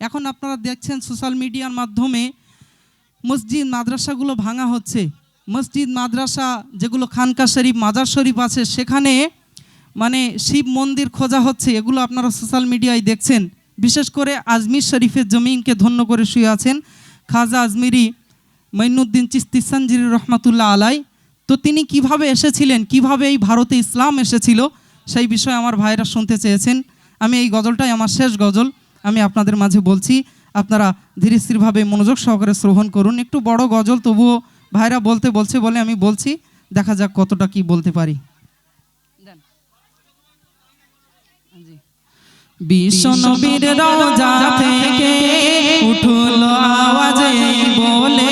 এখন আপনারা দেখছেন সোশ্যাল মিডিয়ার মাধ্যমে মসজিদ, মাদ্রাসাগুলো ভাঙা হচ্ছে। মসজিদ, মাদ্রাসা যেগুলো খানকা শরীফ, মাজার শরীফ আছে, সেখানে মানে শিব মন্দির খোঁজা হচ্ছে। এগুলো আপনারা সোশ্যাল মিডিয়ায় দেখছেন। বিশেষ করে আজমির শরীফের জমিনকে ধন্য করে শুয়ে আছেন খাজা আজমিরি মঈনুদ্দিন চিস্তি সঞ্জির রহমাতুল্লাহ আলাই। তো তিনি কীভাবে এসেছিলেন, কীভাবে এই ভারতে ইসলাম এসেছিল, সেই বিষয়ে আমার ভাইরা শুনতে চেয়েছেন। আমি এই গজলটাই, আমার শেষ গজল। আমি আপনাদের মাঝে বলছি, আপনারা ধীরে স্থিরভাবে মনোযোগ সহকারে শ্রবণ করুন। একটু বড় গজল তবুও ভাইরা বলতে বলছে বলে আমি বলছি, দেখা যাক কতটা কি বলতে পারি। থেকে উঠল আওয়াজে বলে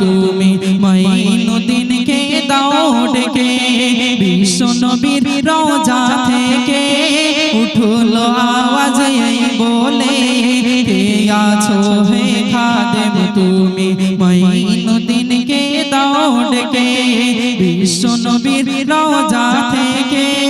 তুমি মাইনুদ্দিনকে আছো হে খাদেম তুমি। মাইনুদ্দিনকে দাও ডেকে। বিশ্বনবীর রওজা থেকে।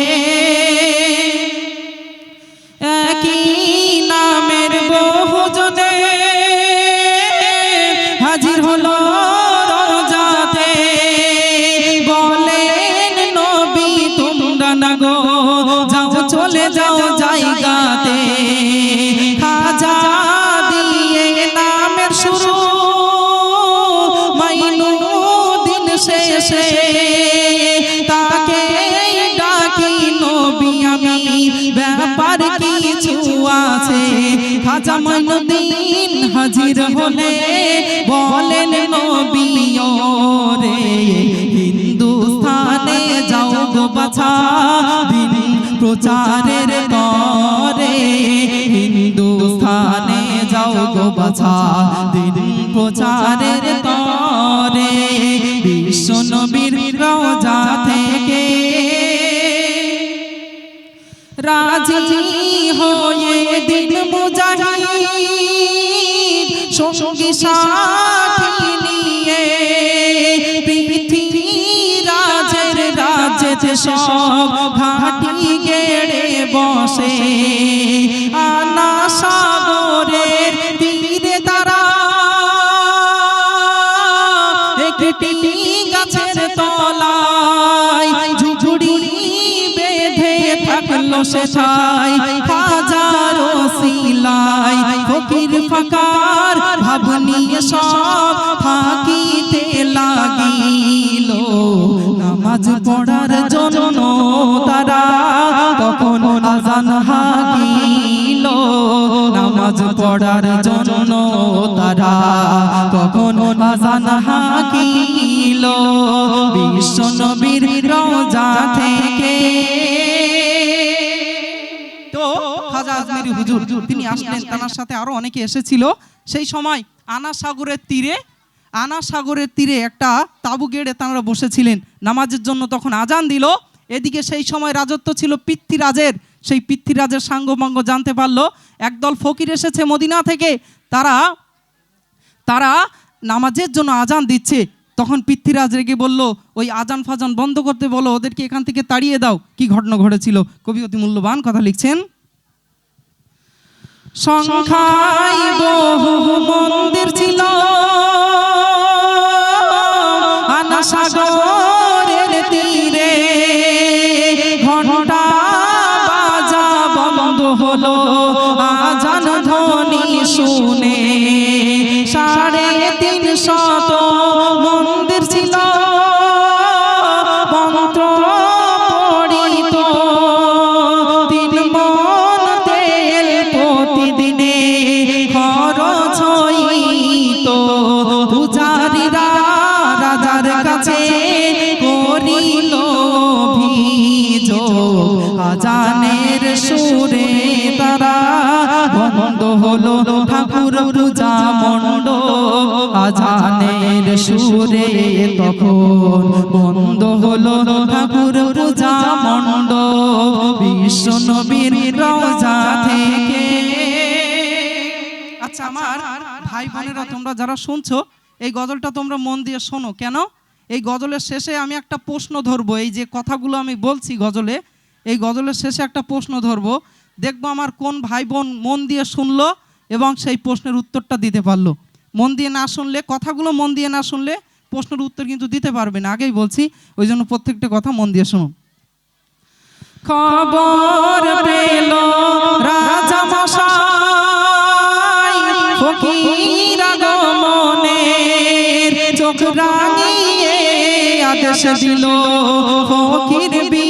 ব্যাপার কিছু আছে। খাজা মাইনুদ্দিন হাজির হলে বলেন নবী রে, হিন্দুস্থানে যাও গো বাছা, দিন প্রচারের তরে হিন্দুস্থানে যাও গো বাছা, দিন প্রচারের তরে বিশ্ব নবীর রওজা থেকে রাজি হয়ে দিন মুজাহিদ সঙ্গী সাথী পড়ার জন্য তারা তখন আজান হাকিল নামাজ পড়ার জন্য তারা তখন আজান হাকিল বিশ্ব নবীর রোজা থেকে তো খাজা হুজুর, তিনি আসলেন তার সাথে আরও অনেকে এসেছিল। সেই সময় আনা সাগরের তীরে আনা সাগরের তীরে একটা তাবু গেড়ে তাঁরা বসেছিলেন। নামাজের জন্য তখন আজান দিল। এদিকে সেই সময় রাজত্ব ছিল পিতৃরাজের সেই পিতৃরাজের সাঙ্গভঙ্গ জানতে পারল। একদল ফকির এসেছে মদিনা থেকে। তারা তারা নামাজের জন্য আজান দিচ্ছে। তখন পৃথ্বীরাজ রেগে বলল, ওই আজান ফাজান বন্ধ করতে বলো, ওদেরকে এখান থেকে তাড়িয়ে দাও। কি ঘটনা ঘটেছিল? কবি অতি মূল্যবান কথা লিখছেন। সংখ্যায় বহু মন্দির ছিল। হলো মন্ড আজানের সুরে তখন বন্ধ হলো ঠাকুর পূজা মন্ড থেকে। আচ্ছা আমার ভাই বোনেরা, তোমরা যারা শুনছো, এই গজলটা তোমরা মন দিয়ে শোনো। কেন? এই গজলের শেষে আমি একটা প্রশ্ন ধরবো। এই যে কথাগুলো আমি বলছি গজলে, এই গজলের শেষে একটা প্রশ্ন ধরবো। দেখব আমার কোন ভাই বোন মন দিয়ে শুনলো। এবং সেই প্রশ্নের উত্তরটা দিতে পারল। মন দিয়ে না শুনলে, কথাগুলো মন দিয়ে না শুনলে প্রশ্নের উত্তর কিন্তু দিতে পারবে না। আগেই বলছি, ওই জন্য প্রত্যেকটা কথা মন দিয়ে শুনুন খবর চোখ রাঙিয়ে আদেশ দিল। ফকির বিতাড়নের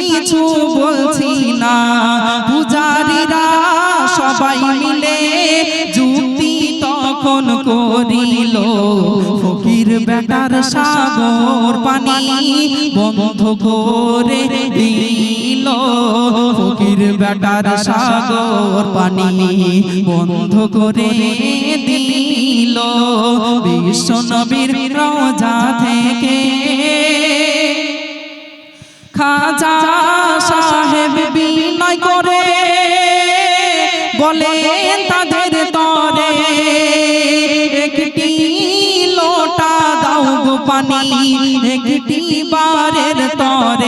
কিছু বলছি না। পূজারীরা সবাই মিলে যুক্তি তখন করিল। ফকির বেটার সাগর পানি বন্ধ করে দিল। ফকির বেটার সাগর পানি বন্ধ করে দিল। বিশ্ব নবীর রোজা থেকে খাজা সাহেব বিনয় করে বলে তাদের তরে একটি লোটা দাও পানি একটি বারের তরে।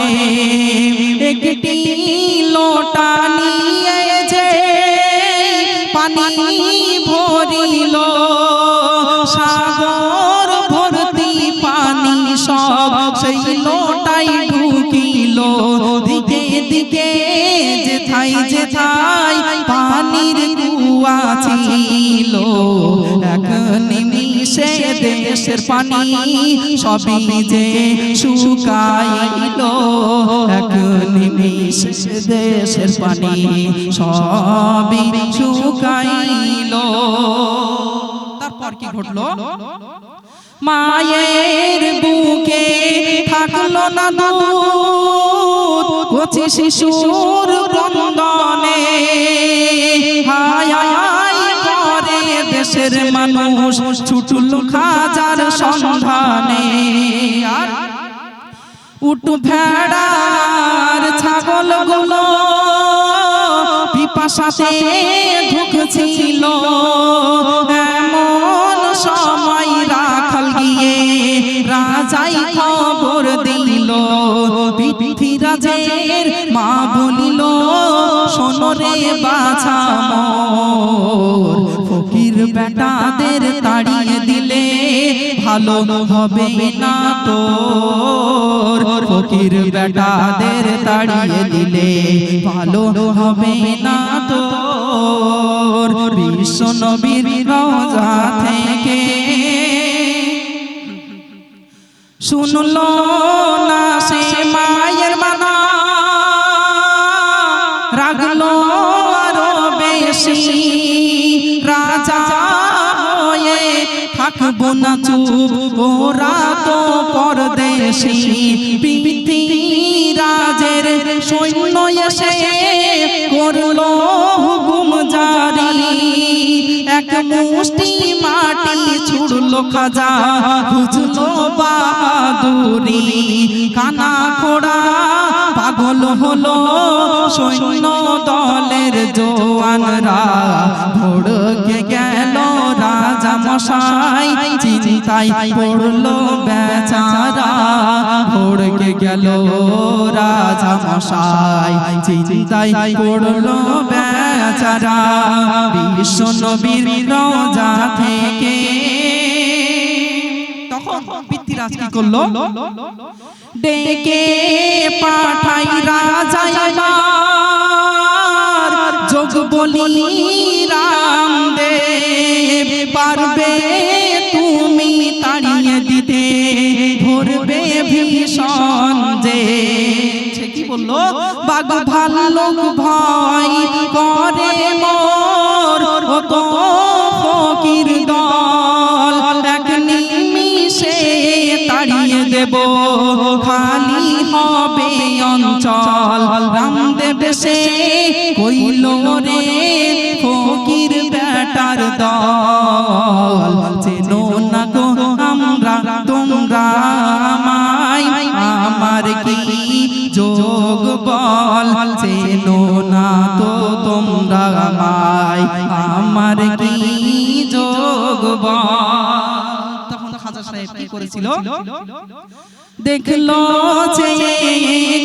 নিমিষে দেশের পানি, সবই যে শুকাইল। এক নিমিষে দেশের পানি, সবই শুকাইল। তারপর কি ঘটলো? মায়ের বুকে থাকল না দুধ শিশুর ক্রন্দনে। হায় দেশের মানুষ ছুটল খাজার সন্ধানে। উট ভেড়ার ছাগলগুলো পিপাসাতে ঢুকছিল। এমন সময় রাখাল গিয়ে রাজাই খবর দিল, পৃথিবীরাজের মা বলিল সোনরে বাছা বেটাদের তাড়িয়ে দিলে ভালো হবে না তোর। ফকির বেটাদের তাড়িয়ে দিলে ভালো হবে না তোর। বিশ্ব নবীর রোজা থেকে শুনলো না সে মায়ের ওরা তো পরদেশি রাজের সৈন্য এসে করল হুকুম জারি। এক মুষ্টি মাটি ছুড়লো খাজা কানা খোড়া পাগল হলো সৈন্য দলের জোয়ানরা ভোড়কে গেল রাজা মশাই চিন্তায় পড়ল বেচারা। ভোড়কে গেল রাজা মশাই চিন্তায় পড়ল বেচারা। বিশ্ব নবীর রোজা থেকে তখন পিতৃরাজ কি করল? ডেকে পাঠাই রাজা যোগ বলি সে কি বলল বাঘ ভাল্লুক ভয় করে ফকির দল তাড়িয়ে দেব। খালি হবে অঞ্চল, রামদেব সে কইল রে, ফকির বেটার দল। চেনো না গো আমরা তোমরা? যোগ চেনো না তো তোমরা নাই আমার কি যোগ তখন খাজা সাহেব কি করেছিল? দেখল যে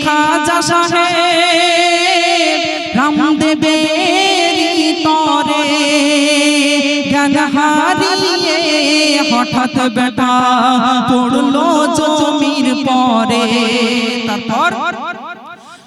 খাজা সাহেব রামদেবের তরে জ্ঞান হারিয়ে হঠাৎ বেটা পড়ল জমির পরে। তারপর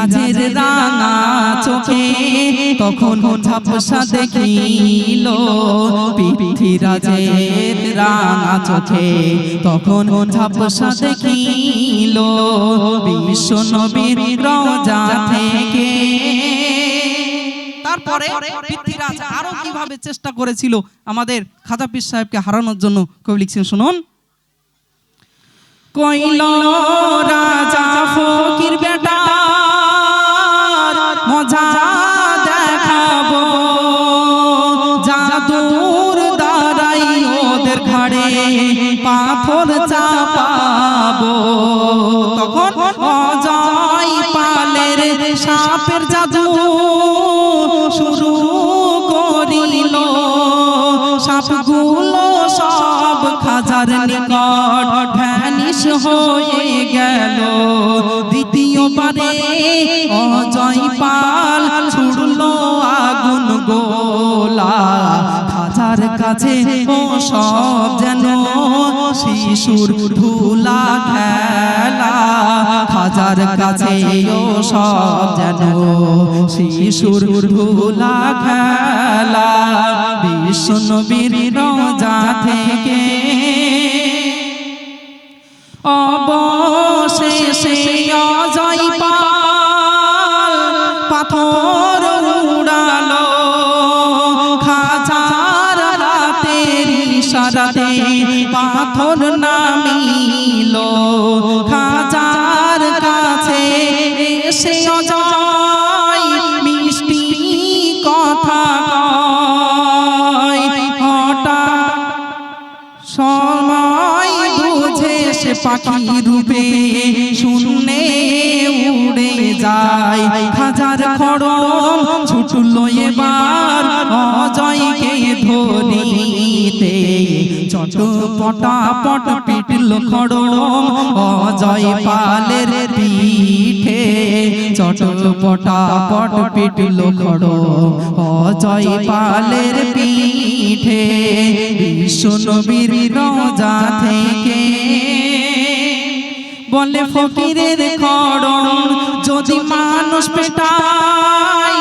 পৃথিরাজের রাঙা চোখে তখন ঝাপসা দেখিল চোখে তখন ঝাপসা দেখিল, বিশ্ব নবীর থেকে। তারপরে পৃথ্বীরাজ আরও কীভাবে চেষ্টা করেছিল আমাদের খাজা পীর সাহেবকে হারানোর জন্য? কবি লিখছেন, শুনুন। কইল অজয় পাল ছুড়লো আগুন গোলা। খাজার কাছে ও সব যেন শিশুর ধুলা খেলা। খাজার কাছে ও সব যেন শিশুর ধুলা খেলা। বিশ্ব নবীর রোজা থেকে অবশেষে ইশারাতে পাথর নামিল। খাজার কাছে এসে মিষ্টি কথা সময় বুঝে সে পাখি রূপে চটপটা পট পিটল খড়ম অজয় পালের পিঠে। চটপটা পট পিটল খড়ম অজয় পালের পিঠে। বিশ্ব নবীর রোজা থেকে বলে ফকিরের খড়ম যদি মানুষ পেটায়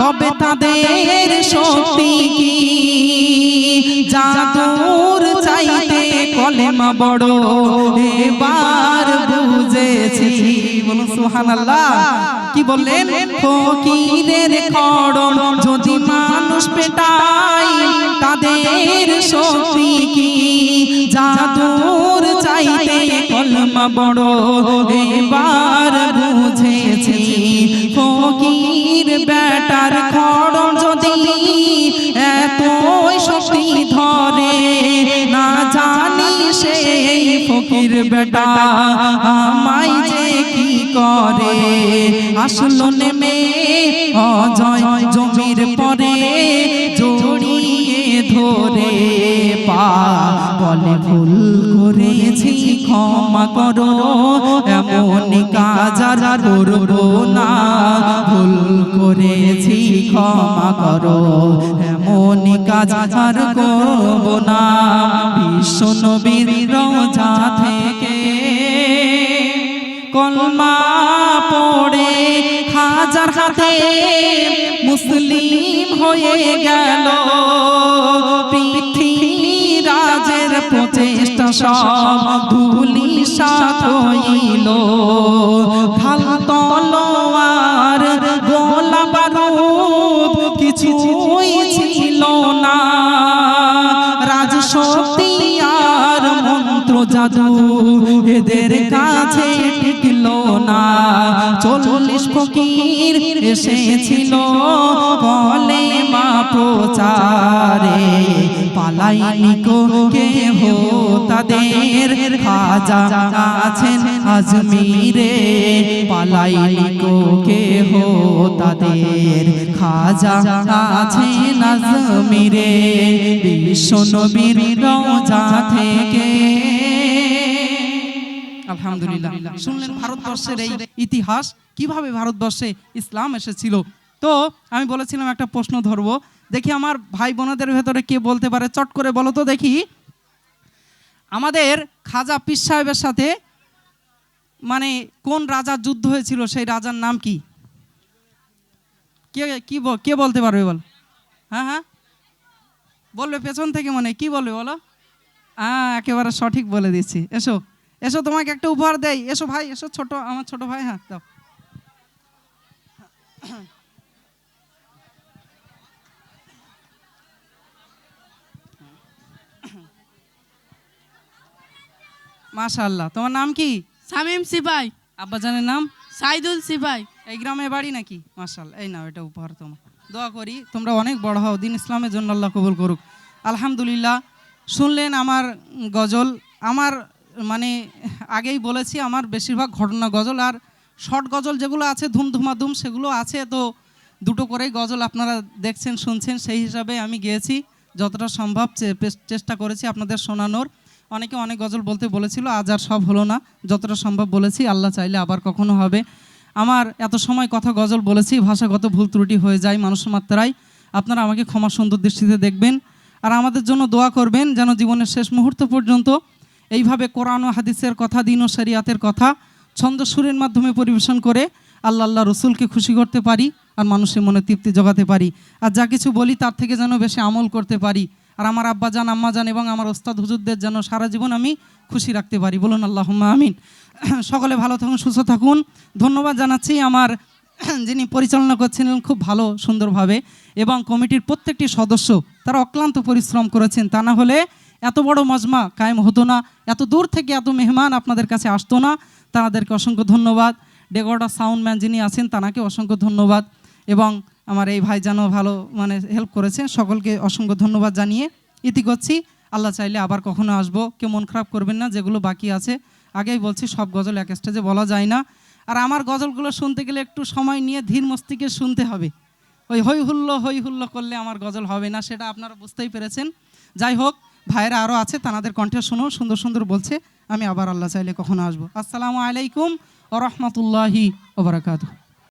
তবে তাদের শক্তি কি? জাদুর চাইতে কলেমা বড় এবার বুঝেছি। বলুন, সুবহানাল্লাহ। কি বললেন? ফকিরের যদি মানুষ পেটায়, তাদের শক্তি কি? জাদুর চাইতে কলমা বড়, এবার বুঝেছি। ফকির বেটার খড়ম যদি এতই শক্তি ধরে, না জানি সেই ফকির বেটা আমায় যে করে। আসলো নেমে অজয় জমির পরে জড়িয়ে ধরে পা। বলে, ভুল করেছি, ক্ষমা করো, এমন কাজ করব না। ভুল করেছি, ক্ষমা করো, এমন কাজ আর করব না। বিশ্ব নবীর রোজা থেকে সাথে মুসলিম হয়ে গেল। রাজের প্রচেষ্টা সব ধুলি সাথ হইল তলোয়ার, গোলা ছিল না। রাজশক্তি আর মন্ত্র, জাদু এদের কাছে টিকল না। চল্লিশ ফকি এসেছিল বলে মা প্রচারে, পালাইনি কো কে হো তাদের। খাজা আছেন আজমিরে, পালাইনি কো কে হো তাদের। খাজা আছেন আজমিরে, বিশ্ব নবীর রওজা থেকে। আলহামদুলিল্লাহ। শুনলেন ভারতবর্ষের এই ইতিহাস কীভাবে ভারতবর্ষে ইসলাম এসেছিল? তো আমি বলেছিলাম একটা প্রশ্ন ধরবো। দেখি আমার ভাই বোনদের ভেতরে কে বলতে পারে চট করে বলো তো দেখি। আমাদের খাজা পীর সাহেবের সাথে মানে কোন রাজার যুদ্ধ হয়েছিল সেই রাজার নাম কি? কে কি কে বলতে পারবে বল? হ্যাঁ হ্যাঁ। বলবে পেছন থেকে মনে কি বলবে বলো? হ্যাঁ একেবারে সঠিক বলে দিচ্ছি। এসো। এসো তোমাকে একটা উপহার দেই। এসো ভাই এসো ছোট আমার ছোট ভাই হ্যাঁ দাও। মাশাআল্লাহ। তোমার নাম কি? শামিম সিপাই। আব্বাজানের নাম? সাইদুল সিপাই। এই গ্রামে বাড়ি নাকি? মাশাল এই নাও এটা উপহার তোমার। দোয়া করি তোমরা অনেক বড় হও দিন ইসলামের জন্য আল্লাহ কবুল করুক। আলহামদুলিল্লাহ শুনলেন আমার গজল। আমার মানে আগেই বলেছি, আমার বেশিরভাগ ঘটনা গজল আর শর্ট গজল যেগুলো আছে, ধুমধুমাধুম সেগুলো আছে, তো দুটো করেই গজল আপনারা দেখছেন, শুনছেন, সেই হিসাবে আমি গিয়েছি, যতটা সম্ভব চেষ্টা করেছি আপনাদের শোনানোর। অনেকে অনেক গজল বলতে বলেছিল, আজ আর সব হলো না। যতটা সম্ভব বলেছি, আল্লাহ চাইলে আবার কখনো হবে। আমার এত সময় কথা গজল বলেছি, ভাষাগত ভুল ত্রুটি হয়ে যায় মানুষ মাত্রায়। আপনারা আমাকে ক্ষমা সুন্দর দৃষ্টিতে দেখবেন। আর আমাদের জন্য দোয়া করবেন, যেন জীবনের শেষ মুহূর্ত পর্যন্ত এইভাবে কোরআন ও হাদিসের কথা, দিন ও শরিয়াতের কথা ছন্দ সুরের মাধ্যমে পরিবেশন করে আল্লাহ আল্লাহ রসুলকে খুশি করতে পারি আর মানুষের মনে তৃপ্তি জোগাতে পারি। আর যা কিছু বলি তার থেকে যেন বেশি আমল করতে পারি। আর আমার আব্বা জান আম্মা জান এবং আমার ওস্তাদ হুজুরদের যেন সারা জীবন আমি খুশি রাখতে পারি। বলুন আল্লাহ আমিন। সকলে ভালো থাকুন, সুস্থ থাকুন। ধন্যবাদ জানাচ্ছি আমার যিনি পরিচালনা করছিলেন খুব ভালো, সুন্দরভাবে এবং কমিটির প্রত্যেকটি সদস্য তারা অক্লান্ত পরিশ্রম করেছেন। তা না হলে এত বড় মজমা কায়েম হতো না, এত দূর থেকে এত মেহমান আপনাদের কাছে আসতো না। তাদেরকে অসংখ্য ধন্যবাদ। ডেকোডা সাউন্ডম্যান যিনি আছেন, তানাকে অসংখ্য ধন্যবাদ। এবং আমার এই ভাইজানও ভালো মানে হেল্প করেছে, সকলকে অসংখ্য ধন্যবাদ জানিয়ে ইতি করছি। আল্লাহ চাইলে আবার কখনো আসব। কেউ মন খারাপ করবেন না, যেগুলো বাকি আছে। আগেই বলছি, সব গজল এক স্টেজে বলা যায় না। আর আমার গজলগুলো শুনতে গেলে একটু সময় নিয়ে ধীর মস্তিকে শুনতে হবে। ওই হই হুল্লো হই হুল্লো করলে আমার গজল হবে না, সেটা আপনারা বুঝতেই পেরেছেন। যাই হোক ভাইয়েরা আরও আছে তাদের কণ্ঠে শুনো, সুন্দর সুন্দর বলছে। আমি আবার আল্লাহ চাইলে কখনো আসব। আসসালামু আলাইকুম রহমতুল্লাহি ওবরাকাতু